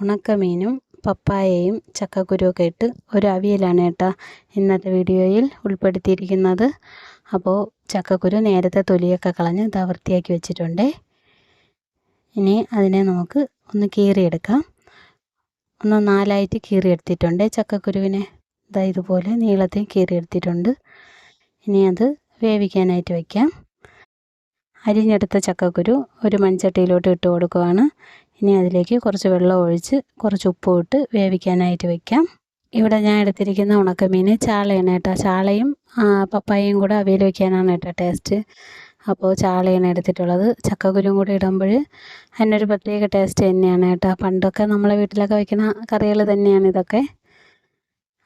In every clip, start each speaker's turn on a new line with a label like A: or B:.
A: ഉണക്കമീനും പപ്പായയും ചക്കക്കുരുവൊക്കെ ഇട്ട് ഒരു അവിയലാണ് കേട്ടോ ഇന്നത്തെ വീഡിയോയിൽ ഉൾപ്പെടുത്തിയിരിക്കുന്നത്. അപ്പോൾ ചക്കക്കുരു നേരത്തെ തൊലിയൊക്കെ കളഞ്ഞ് ഇതാ വൃത്തിയാക്കി വെച്ചിട്ടുണ്ട്. ഇനി അതിനെ നമുക്ക് ഒന്ന് കീറിയെടുക്കാം. ഒന്ന് നാലായിട്ട് കീറിയെടുത്തിട്ടുണ്ട് ചക്കക്കുരുവിനെ. ഇതാ ഇതുപോലെ നീളത്തിൽ കീറിയെടുത്തിട്ടുണ്ട്. ഇനി അത് വേവിക്കാനായിട്ട് വയ്ക്കാം അരിഞ്ഞെടുത്ത ചക്കക്കുരു ഒരു മൺചട്ടിയിലോട്ട് ഇട്ട് കൊടുക്കുകയാണ് ഇനി അതിലേക്ക് കുറച്ച് വെള്ളം ഒഴിച്ച് കുറച്ച് ഉപ്പും ഇട്ട് വേവിക്കാനായിട്ട് വെക്കാം. ഇവിടെ ഞാൻ എടുത്തിരിക്കുന്ന ഉണക്കമീൻ ചാളയാണ് കേട്ടോ. ചാളയും പപ്പായയും കൂടെ അവയിൽ വയ്ക്കാനാണ് കേട്ടോ ടേസ്റ്റ് അപ്പോൾ ചാളയാണ് എടുത്തിട്ടുള്ളത്. ചക്കക്കുരും കൂടി ഇടുമ്പോൾ അതിനൊരു പ്രത്യേക ടേസ്റ്റ് തന്നെയാണ് കേട്ടോ. പണ്ടൊക്കെ നമ്മളെ വീട്ടിലൊക്കെ വയ്ക്കുന്ന കറികൾ തന്നെയാണ് ഇതൊക്കെ.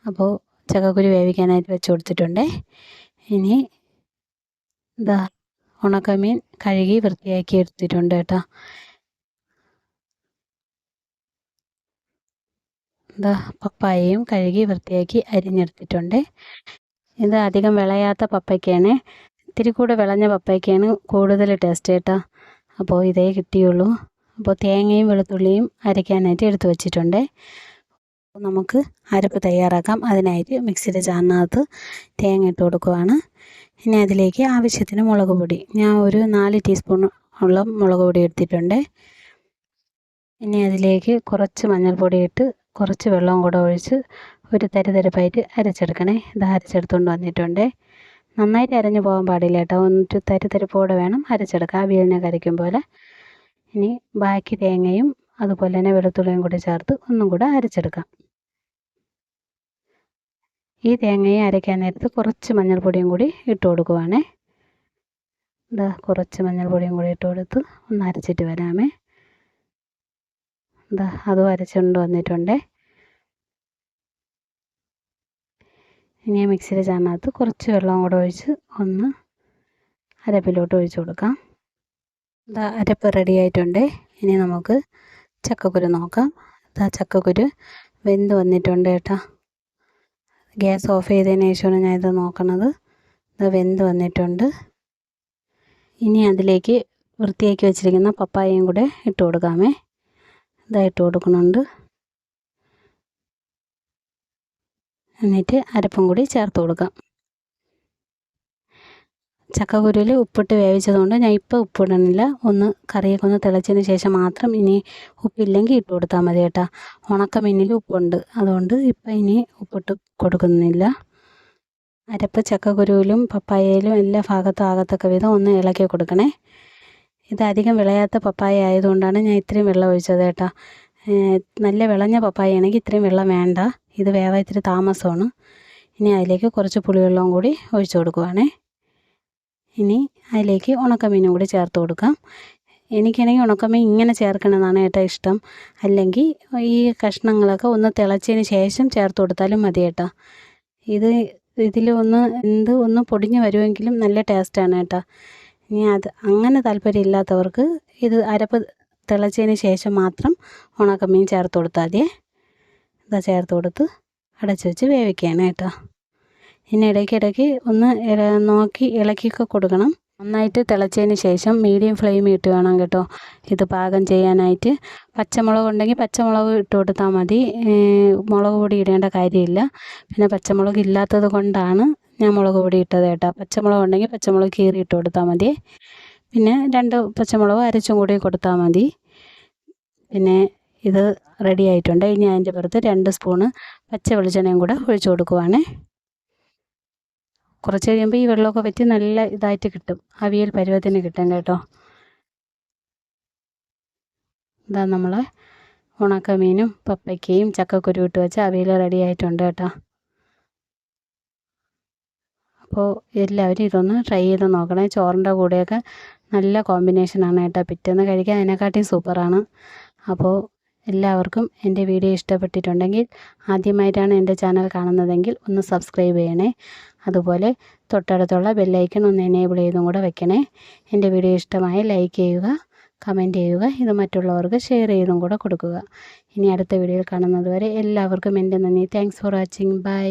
A: അപ്പോൾ ചക്കക്കുരു വേവിക്കാനായിട്ട് വെച്ച് കൊടുത്തിട്ടുണ്ട്. ഇനി ഇതാ ഉണക്കമീൻ കഴുകി വൃത്തിയാക്കി എടുത്തിട്ടുണ്ട് കേട്ടോ. ഇതാ പപ്പായയും കഴുകി വൃത്തിയാക്കി അരിഞ്ഞെടുത്തിട്ടുണ്ട്. ഇത് അധികം വിളയാത്ത പപ്പയ്ക്കാണ്. ഇത്തിരി കൂടെ വിളഞ്ഞ പപ്പയ്ക്കാണ് കൂടുതൽ ടേസ്റ്റ് കേട്ടോ. അപ്പോൾ ഇതേ കിട്ടിയുള്ളൂ. അപ്പോൾ തേങ്ങയും വെളുത്തുള്ളിയും അരയ്ക്കാനായിട്ട് എടുത്തു വച്ചിട്ടുണ്ട്. നമുക്ക് അരപ്പ് തയ്യാറാക്കാം. അതിനായിട്ട് മിക്സിയുടെ ചാറിനകത്ത് തേങ്ങ ഇട്ട് കൊടുക്കുവാണ്. ഇനി അതിലേക്ക് ആവശ്യത്തിന് മുളക് പൊടി. ഞാൻ ഒരു നാല് ടീസ്പൂൺ ഉള്ള മുളക് പൊടി എടുത്തിട്ടുണ്ട്. ഇനി അതിലേക്ക് കുറച്ച് മഞ്ഞൾപ്പൊടി ഇട്ട് കുറച്ച് വെള്ളവും കൂടെ ഒഴിച്ച് ഒരു തരിതരിപ്പായിട്ട് അരച്ചെടുക്കണേ. ഇത് അരച്ചെടുത്തുകൊണ്ട് വന്നിട്ടുണ്ട്. നന്നായിട്ട് അരഞ്ഞു പോകാൻ പാടില്ല കേട്ടോ. എന്നിട്ട് തരിതരിപ്പോടെ വേണം അരച്ചെടുക്കുക അവിയലിനെ കരയ്ക്കും പോലെ. ഇനി ബാക്കി തേങ്ങയും അതുപോലെ തന്നെ വെളുത്തുള്ളിയും കൂടി ചേർത്ത് ഒന്നും കൂടെ അരച്ചെടുക്കാം. ഈ തേങ്ങയെ അരയ്ക്കാൻ നേരത്ത് കുറച്ച് മഞ്ഞൾപ്പൊടിയും കൂടി ഇട്ട് കൊടുക്കുവാണേ. ഇതാ കുറച്ച് മഞ്ഞൾപ്പൊടിയും കൂടി ഇട്ട് കൊടുത്ത് ഒന്ന് അരച്ചിട്ട് വരാമേ. ഇതാ അത് വരച്ചുകൊണ്ട് വന്നിട്ടുണ്ട്. ഇനി മിക്സിയുടെ ചാറിനകത്ത് കുറച്ച് വെള്ളം കൂടെ ഒഴിച്ച് ഒന്ന് അരപ്പിലോട്ട് ഒഴിച്ചു കൊടുക്കാം. ഇതാ അരപ്പ് റെഡി ആയിട്ടുണ്ട്. ഇനി നമുക്ക് ചക്കക്കുരു നോക്കാം. ഇതാ ചക്കക്കുരു വെന്ത് വന്നിട്ടുണ്ട് കേട്ടോ. ഗ്യാസ് ഓഫ് ചെയ്തതിന് ശേഷമാണ് ഞാനിത് നോക്കണത്. ഇത് വെന്ത് വന്നിട്ടുണ്ട്. ഇനി അതിലേക്ക് വൃത്തിയാക്കി വെച്ചിരിക്കുന്ന പപ്പായയും കൂടെ ഇട്ട് കൊടുക്കാമേ. ഇതായിട്ട് കൊടുക്കുന്നുണ്ട്. എന്നിട്ട് അരപ്പും കൂടി ചേർത്ത് കൊടുക്കാം. ചക്കക്കുരുവിൽ ഉപ്പിട്ട് വേവിച്ചതുകൊണ്ട് ഞാൻ ഇപ്പോൾ ഉപ്പിടണില്ല. ഒന്ന് കറിയൊക്കെ ഒന്ന് തിളച്ചതിന് ശേഷം മാത്രം ഇനി ഉപ്പില്ലെങ്കിൽ ഇട്ട് കൊടുത്താൽ മതി കേട്ടോ. ഉണക്കമീനിൽ ഉപ്പുണ്ട്. അതുകൊണ്ട് ഇപ്പം ഇനി ഉപ്പിട്ട് കൊടുക്കുന്നില്ല. അരപ്പ് ചക്കക്കുരുവിലും പപ്പായയിലും എല്ലാ ഭാഗത്തും ആകത്തക്ക വിധം ഒന്ന് ഇളക്കി കൊടുക്കണേ. ഇത് അധികം വിളയാത്ത പപ്പായ ആയതുകൊണ്ടാണ് ഞാൻ ഇത്രയും വെള്ളം ഒഴിച്ചത് കേട്ടോ. നല്ല വിളഞ്ഞ പപ്പായ ആണെങ്കിൽ ഇത്രയും വെള്ളം വേണ്ട. ഇത് വേവാൻ ഇത്തിരി താമസമാണ്. ഇനി അതിലേക്ക് കുറച്ച് പുളിവെള്ളവും കൂടി ഒഴിച്ചു കൊടുക്കുവാണേ. ഇനി അതിലേക്ക് ഉണക്കമീനും കൂടി ചേർത്ത് കൊടുക്കാം. എനിക്കാണെങ്കിൽ ഉണക്കമീൻ ഇങ്ങനെ ചേർക്കണമെന്നാണ് ഏറ്റവും ഇഷ്ടം. അല്ലെങ്കിൽ ഈ കഷ്ണങ്ങളൊക്കെ ഒന്ന് തിളച്ചതിന് ശേഷം ചേർത്ത് കൊടുത്താലും മതി കേട്ടോ. ഇത് ഇതിൽ ഒന്ന് എന്ത് ഒന്ന് പൊടിഞ്ഞ് വരുമെങ്കിലും നല്ല ടേസ്റ്റാണ് കേട്ടോ. ഇനി അത് അങ്ങനെ താല്പര്യമില്ലാത്തവർക്ക് ഇത് അരപ്പ് തിളച്ചതിന് ശേഷം മാത്രം ഉണക്കമീൻ ചേർത്ത് കൊടുത്താൽ മതിയേ ഇതാ ചേർത്ത് കൊടുത്ത് അടച്ചു വെച്ച് വേവിക്കുകയാണ് കേട്ടോ. ഇനി ഇടയ്ക്കിടയ്ക്ക് ഒന്ന് നോക്കി ഇളക്കിയൊക്കെ കൊടുക്കണം. നന്നായിട്ട് തിളച്ചതിന് ശേഷം മീഡിയം ഫ്ലെയിം ഇട്ട് വേണം കേട്ടോ. ഇത് പാകം ചെയ്യാനായിട്ട്. പച്ചമുളക് ഉണ്ടെങ്കിൽ പച്ചമുളക് ഇട്ട് കൊടുത്താൽ മതി. മുളക് പൊടി ഇടേണ്ട കാര്യമില്ല. പിന്നെ പച്ചമുളക് ഇല്ലാത്തത് കൊണ്ടാണ് ഞാൻ മുളക് പൊടി ഇട്ടത് കേട്ടോ. പച്ചമുളക് ഉണ്ടെങ്കിൽ പച്ചമുളക് കീറി ഇട്ട് കൊടുത്താൽ മതി. പിന്നെ രണ്ട് പച്ചമുളക് അരച്ചും കൂടി കൊടുത്താൽ മതി. പിന്നെ ഇത് റെഡി ആയിട്ടുണ്ട്. ഇനി അതിന്റെ പുറത്ത് രണ്ട് സ്പൂണ് പച്ച വെളിച്ചെണ്ണയും കൂടെ ഒഴിച്ചു കൊടുക്കുവാണേ. കുറച്ച് കഴിയുമ്പോൾ ഈ വെള്ളമൊക്കെ വറ്റി നല്ല ഇതായിട്ട് കിട്ടും. അവിയൽ പരുവത്തിന് കിട്ടും കേട്ടോ. ഇതാ നമ്മളെ ഉണക്കമീനും പപ്പയ്ക്കയും ചക്കക്കുരു ഇട്ട് വെച്ച് അവിയൽ റെഡി ആയിട്ടുണ്ട് കേട്ടോ. അപ്പോൾ എല്ലാവരും ഇതൊന്ന് ട്രൈ ചെയ്ത് നോക്കണേ. ചോറിന്റെ കൂടെയൊക്കെ നല്ല കോമ്പിനേഷനാണ് കേട്ടോ പിറ്റേന്ന് കഴിക്കാൻ. അതിനെക്കാട്ടിയും സൂപ്പറാണ് അപ്പോൾ എല്ലാവർക്കും എന്റെ വീഡിയോ ഇഷ്ടപ്പെട്ടിട്ടുണ്ടെങ്കിൽ ആദ്യമായിട്ടാണ് എന്റെ ചാനൽ കാണുന്നതെങ്കിൽ ഒന്ന് സബ്സ്ക്രൈബ് ചെയ്യണേ. അതുപോലെ തൊട്ടടുത്തുള്ള ബെല്ലൈക്കൺ ഒന്ന് എനേബിൾ ചെയ്തും കൂടെ വെക്കണേ. എന്റെ വീഡിയോ ഇഷ്ടമായി ലൈക്ക് ചെയ്യുക കമന്റ് ചെയ്യുക ഇത് മറ്റുള്ളവർക്ക് ഷെയർ ചെയ്തും കൂടെ കൊടുക്കുക. ഇനി അടുത്ത വീഡിയോയിൽ കാണുന്നതുവരെ എല്ലാവർക്കും എന്റെ നന്ദി. Thanks for watching bye